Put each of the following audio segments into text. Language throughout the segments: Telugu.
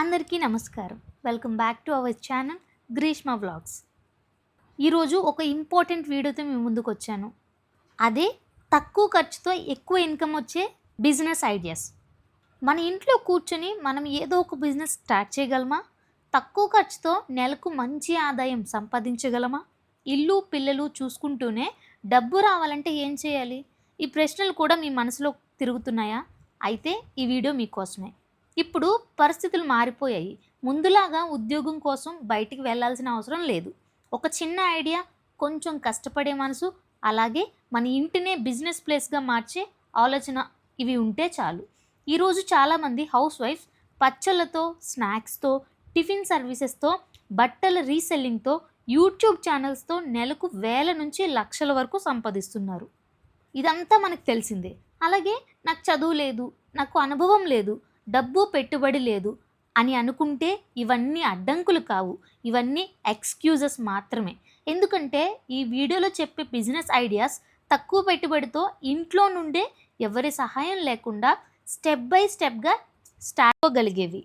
అందరికీ నమస్కారం. Welcome back to our channel Greeshma vlogs. ఈరోజు ఒక ఇంపార్టెంట్ వీడియోతో మేము ముందుకు వచ్చాను. అదే తక్కువ ఖర్చుతో ఎక్కువ ఇన్కమ్ వచ్చే బిజినెస్ ఐడియాస్. మన ఇంట్లో కూర్చొని మనం ఏదో ఒక బిజినెస్ స్టార్ట్ చేయగలమా? తక్కువ ఖర్చుతో నెలకు మంచి ఆదాయం సంపాదించగలమా? ఇల్లు పిల్లలు చూసుకుంటూనే డబ్బు రావాలంటే ఏం చేయాలి? ఈ ప్రశ్నలు కూడా మీ మనసులో తిరుగుతున్నాయా? అయితే ఈ వీడియో మీకోసమే. ఇప్పుడు పరిస్థితులు మారిపోయాయి. ముందులాగా ఉద్యోగం కోసం బయటికి వెళ్ళాల్సిన అవసరం లేదు. ఒక చిన్న ఐడియా కొంచెం కష్టపడే మనసు అలాగే మన ఇంటినే బిజినెస్ ప్లేస్గా మార్చే ఆలోచన ఇవి ఉంటే చాలు. ఈరోజు చాలామంది హౌస్ వైఫ్ పచ్చళ్ళతో స్నాక్స్తో టిఫిన్ సర్వీసెస్తో బట్టల రీసెల్లింగ్తో యూట్యూబ్ ఛానల్స్తో నెలకు వేల నుంచి లక్షల వరకు సంపాదిస్తున్నారు. ఇదంతా మనకు తెలిసిందే. అలాగే నాకు చదువు లేదు నాకు అనుభవం లేదు డబ్బు పెట్టుబడి లేదు అని అనుకుంటే ఇవన్నీ అడ్డంకులు కావు. ఇవన్నీ ఎక్స్క్యూజెస్ మాత్రమే. ఎందుకంటే ఈ వీడియోలో చెప్పే బిజినెస్ ఐడియాస్ తక్కువ పెట్టుబడితో ఇంట్లో నుండే ఎవరి సహాయం లేకుండా స్టెప్ బై స్టెప్గా స్టార్ట్ అవ్వగలిగేవి.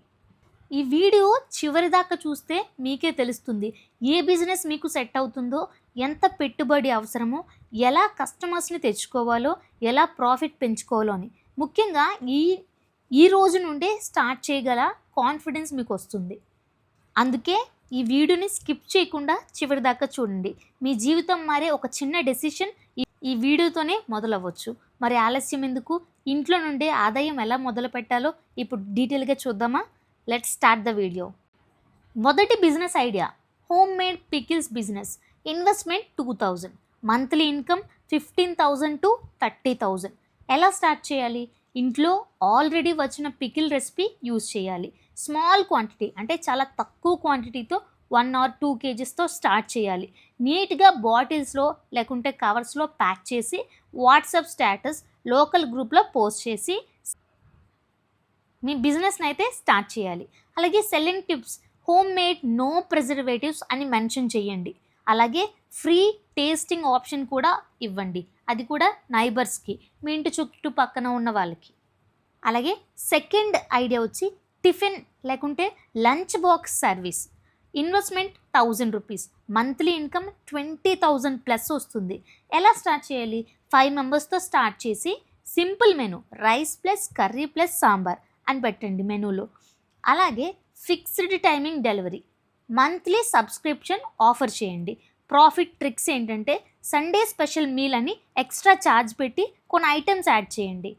ఈ వీడియో చివరి దాకా చూస్తే మీకే తెలుస్తుంది. ఏ బిజినెస్ మీకు సెట్ అవుతుందో ఎంత పెట్టుబడి అవసరమో ఎలా కస్టమర్స్ని తెచ్చుకోవాలో ఎలా ప్రాఫిట్ పెంచుకోవాలో అని. ముఖ్యంగా ఈ ఈ రోజు నుండే స్టార్ట్ చేయగల కాన్ఫిడెన్స్ మీకు వస్తుంది అందుకే ఈ వీడియోని స్కిప్ చేయకుండా చివరి దాకా చూడండి. మీ జీవితం మారే ఒక చిన్న డెసిషన్ ఈ వీడియోతోనే మొదలవ్వచ్చు. మరి ఆలస్యం ఎందుకు? ఇంట్లో నుండే ఆదాయం ఎలా మొదలు పెట్టాలో ఇప్పుడు డీటెయిల్గా చూద్దామా? Let start the video. మొదటి business idea home made pickles business. Investment two thousand. Monthly income fifteen thousand to thirty thousand. ఎలా స్టార్ట్ చేయాలి? ఇంట్లో ఆల్రెడీ వచ్చిన పికిల్ రెసిపీ యూజ్ చేయాలి. స్మాల్ క్వాంటిటీ అంటే చాలా తక్కువ క్వాంటిటీతో వన్ ఆర్ టూ కేజీస్తో స్టార్ట్ చేయాలి. నీట్గా బాటిల్స్లో లేకుంటే కవర్స్లో ప్యాక్ చేసి వాట్సాప్ స్టేటస్ లోకల్ గ్రూప్లో పోస్ట్ చేసి మీ బిజినెస్ని అయితే స్టార్ట్ చేయాలి. అలాగే selling tips home made no preservatives అని మెన్షన్ చేయండి. అలాగే ఫ్రీ టేస్టింగ్ ఆప్షన్ కూడా ఇవ్వండి. అది కూడా నైబర్స్కి మీ ఇంటి చుట్టూ పక్కన ఉన్న వాళ్ళకి. అలాగే సెకండ్ ఐడియా వచ్చి టిఫిన్ లేకుంటే lunch box service. Investment thousand rupees. Monthly income twenty thousand plus వస్తుంది. ఎలా స్టార్ట్ చేయాలి? ఫైవ్ మెంబర్స్తో స్టార్ట్ చేసి simple menu rice plus curry plus sambar అని పెట్టండి మెనూలో. అలాగే fixed timing delivery. Monthly subscription offer చేయండి. ప్రాఫిట్ ట్రిక్స్ ఏంటంటే సండే స్పెషల్ మీల్ అని ఎక్స్ట్రా ఛార్జ్ పెట్టి కొన్ని ఐటమ్స్ యాడ్ చేయండి.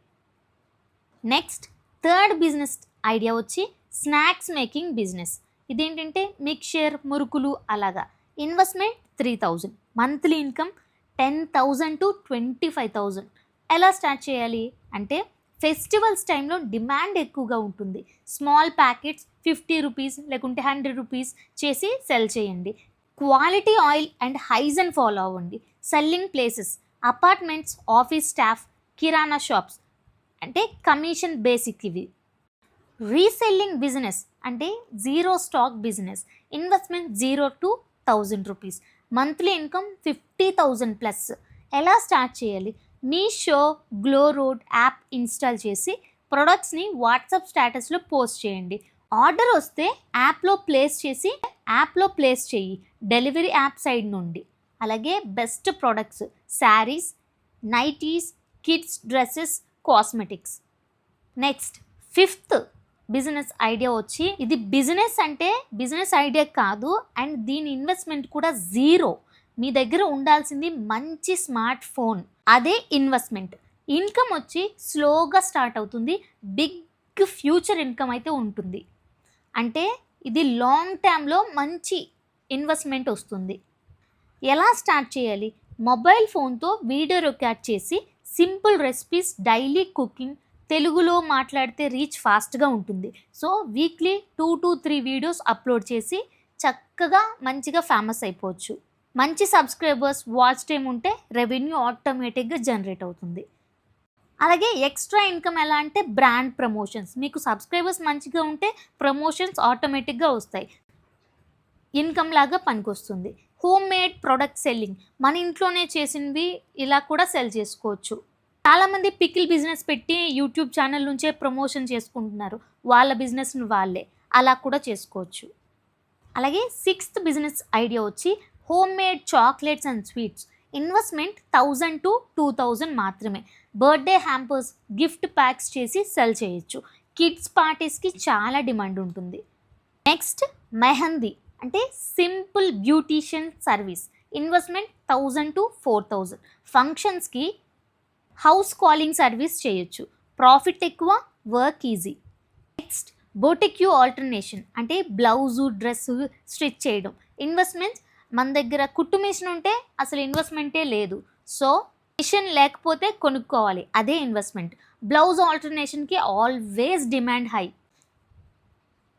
నెక్స్ట్ థర్డ్ బిజినెస్ ఐడియా వచ్చి స్నాక్స్ మేకింగ్ బిజినెస్. ఇదేంటంటే మిక్చర్ మురుకులు అలాగా. Investment three thousand. Monthly income ten thousand to twenty five thousand. ఎలా స్టార్ట్ చేయాలి? అంటే ఫెస్టివల్స్ టైంలో డిమాండ్ ఎక్కువగా ఉంటుంది. స్మాల్ ప్యాకెట్స్ ఫిఫ్టీ రూపీస్ లేకుంటే హండ్రెడ్ రూపీస్ చేసి సెల్ చేయండి. Quality oil and hygiene follow అవ్వండి. Selling places apartments office staff kirana shops అంటే కమిషన్ బేసిక్ ఇవి. రీసెల్లింగ్ బిజినెస్ అంటే zero stock business investment zero to thousand rupees. Monthly income fifty thousand plus. ఎలా స్టార్ట్ చేయాలి? Meesho glow road app install చేసి ప్రొడక్ట్స్ని వాట్సాప్ స్టేటస్లో పోస్ట్ చేయండి. ఆర్డర్ వస్తే యాప్లో ప్లేస్ చేసి యాప్లో ప్లేస్ చేయి. డెలివరీ యాప్ సైడ్ నుండి. అలాగే best products saris nighties kids dresses cosmetics. Next fifth business idea వచ్చి ఇది బిజినెస్ అంటే బిజినెస్ ఐడియా కాదు. అండ్ దీని ఇన్వెస్ట్మెంట్ కూడా జీరో. మీ దగ్గర ఉండాల్సింది మంచి స్మార్ట్ ఫోన్. అదే ఇన్వెస్ట్మెంట్. ఇన్కమ్ వచ్చి స్లోగా స్టార్ట్ అవుతుంది. బిగ్ ఫ్యూచర్ ఇన్కమ్ అయితే ఉంటుంది. అంటే ఇది లాంగ్ టర్మ్లో మంచి ఇన్వెస్ట్మెంట్ వస్తుంది. ఎలా స్టార్ట్ చేయాలి? మొబైల్ ఫోన్తో వీడియో రికార్డ్ చేసి సింపుల్ రెసిపీస్ డైలీ కుకింగ్ తెలుగులో మాట్లాడితే రీచ్ ఫాస్ట్గా ఉంటుంది. So weekly two to three videos upload చేసి చక్కగా మంచిగా ఫేమస్ అయిపోవచ్చు. మంచి సబ్స్క్రైబర్స్ వాచ్ టైం ఉంటే రెవెన్యూ ఆటోమేటిక్గా జనరేట్ అవుతుంది. అలాగే ఎక్స్ట్రా ఇన్కమ్ ఎలా అంటే బ్రాండ్ ప్రమోషన్స్. మీకు సబ్స్క్రైబర్స్ మంచిగా ఉంటే ప్రమోషన్స్ ఆటోమేటిక్గా వస్తాయి. ఇన్కమ్ లాగా పనికొస్తుంది. Home made product selling. మన ఇంట్లోనే చేసినవి ఇలా కూడా సెల్ చేసుకోవచ్చు. చాలామంది పికిల్ బిజినెస్ పెట్టి యూట్యూబ్ ఛానల్ నుంచే ప్రమోషన్ చేసుకుంటున్నారు. వాళ్ళ బిజినెస్ని వాళ్ళే. అలా కూడా చేసుకోవచ్చు. అలాగే సిక్స్త్ బిజినెస్ ఐడియా వచ్చి home made chocolates and sweets. Investment thousand to two thousand మాత్రమే. బర్త్డే హ్యాంపర్స్ గిఫ్ట్ ప్యాక్స్ చేసి సెల్ చేయొచ్చు. కిడ్స్ పార్టీస్కి చాలా డిమాండ్ ఉంటుంది. నెక్స్ట్ మెహందీ అంటే simple beautician service. Investment thousand to four thousand ఫంక్షన్స్కి హౌస్ కాలింగ్ సర్వీస్ చేయొచ్చు. ప్రాఫిట్ ఎక్కువ work easy. Next boutique alternation అంటే బ్లౌజు డ్రెస్సు స్టిచ్ చేయడం. ఇన్వెస్ట్మెంట్స్ మన దగ్గర కుట్టు మిషన్ ఉంటే అసలు ఇన్వెస్ట్మెంటే లేదు. సో మిషన్ లేకపోతే కొనుక్కోవాలి. అదే ఇన్వెస్ట్మెంట్ బ్లౌజ్ ఆల్టర్నేషన్కి ఆల్వేస్ డిమాండ్ హై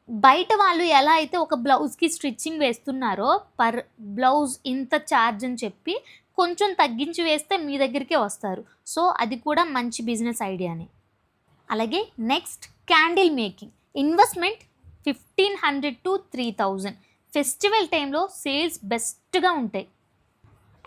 బయట వాళ్ళు ఎలా అయితే ఒక బ్లౌజ్కి స్టిచ్చింగ్ వేస్తున్నారో పర్ బ్లౌజ్ ఇంత ఛార్జ్ అని చెప్పి కొంచెం తగ్గించి వేస్తే మీ దగ్గరికే వస్తారు. సో అది కూడా మంచి బిజినెస్ ఐడియానే అలాగే next candle making investment fifteen hundred to three thousand festival టైంలో సేల్స్ బెస్ట్గా ఉంటాయి.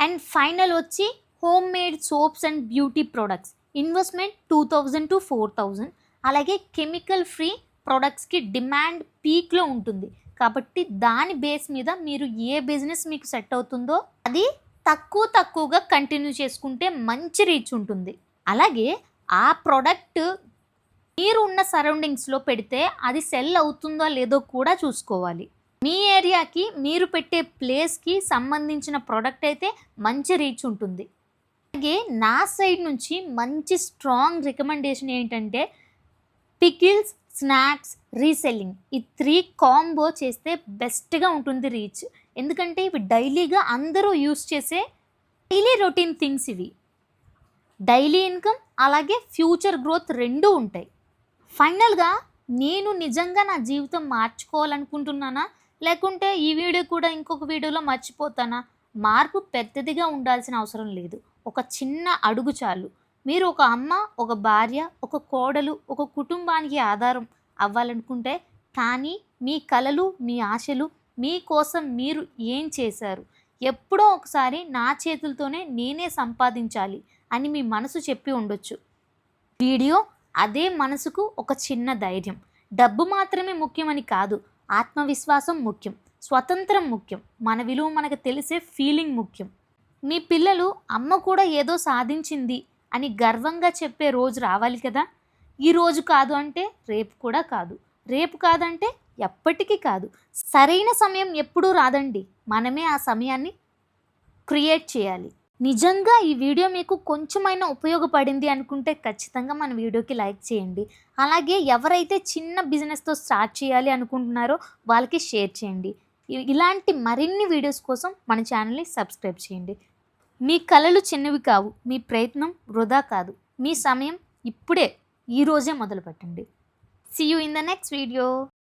అండ్ ఫైనల్ వచ్చి home made soaps and beauty products. Investment two thousand to four thousand. అలాగే కెమికల్ ఫ్రీ ప్రొడక్ట్స్కి డిమాండ్ పీక్లో ఉంటుంది. కాబట్టి దాని బేస్ మీద మీరు ఏ బిజినెస్ మీకు సెట్ అవుతుందో అది తక్కువ తక్కువగా కంటిన్యూ చేసుకుంటే మంచి రీచ్ ఉంటుంది. అలాగే ఆ ప్రోడక్ట్ మీరు ఉన్న సరౌండింగ్స్లో పెడితే అది సెల్ అవుతుందో లేదో కూడా చూసుకోవాలి. మీ ఏరియాకి మీరు పెట్టే ప్లేస్కి సంబంధించిన ప్రోడక్ట్ అయితే మంచి రీచ్ ఉంటుంది. అలాగే నా సైడ్ నుంచి మంచి స్ట్రాంగ్ రికమెండేషన్ ఏంటంటే పికిల్స్ స్నాక్స్ రీసెల్లింగ్ ఈ త్రీ కాంబో చేస్తే బెస్ట్గా ఉంటుంది రీచ్. ఎందుకంటే ఇవి డైలీగా అందరూ యూస్ చేసే డైలీ రొటీన్ థింగ్స్ ఇవి. డైలీ ఇన్కమ్ అలాగే ఫ్యూచర్ గ్రోత్ రెండూ ఉంటాయి. ఫైనల్గా నేను నిజంగా నా జీవితం మార్చుకోవాలనుకుంటున్నానా? లేకుంటే ఈ వీడియో కూడా ఇంకొక వీడియోలో మర్చిపోతానా? మార్పు పెద్దదిగా ఉండాల్సిన అవసరం లేదు. ఒక చిన్న అడుగు చాలు. మీరు ఒక అమ్మ ఒక భార్య ఒక కోడలు ఒక కుటుంబానికి ఆధారం అవ్వాలనుకుంటే కానీ మీ కలలు మీ ఆశలు మీకోసం మీరు ఏం చేశారు? ఎప్పుడో ఒకసారి నా చేతులతోనే నేనే సంపాదించాలి అని మీ మనసు చెప్పి ఉండొచ్చు. వీడియో అదే మనసుకు ఒక చిన్న ధైర్యం. డబ్బు మాత్రమే ముఖ్యమని కాదు ఆత్మవిశ్వాసం ముఖ్యం స్వతంత్రం ముఖ్యం మన విలువ మనకు తెలిసే ఫీలింగ్ ముఖ్యం. మీ పిల్లలు అమ్మ కూడా ఏదో సాధించింది అని గర్వంగా చెప్పే రోజు రావాలి కదా? ఈ రోజు కాదు అంటే రేపు కూడా కాదు. రేపు కాదంటే ఎప్పటికీ కాదు. సరైన సమయం ఎప్పుడూ రాదండి. మనమే ఆ సమయాన్ని క్రియేట్ చేయాలి. నిజంగా ఈ వీడియో మీకు కొంచెమైనా ఉపయోగపడింది అనుకుంటే ఖచ్చితంగా మన వీడియోకి లైక్ చేయండి. అలాగే ఎవరైతే చిన్న బిజినెస్తో స్టార్ట్ చేయాలి అనుకుంటున్నారో వాళ్ళకి షేర్ చేయండి. ఇలాంటి మరిన్ని వీడియోస్ కోసం మన ఛానల్ని సబ్స్క్రైబ్ చేయండి. మీ కళలు చిన్నవి కావు మీ ప్రయత్నం వృధా కాదు. మీ సమయం ఇప్పుడే ఈరోజే మొదలు పెట్టండి see you in the next video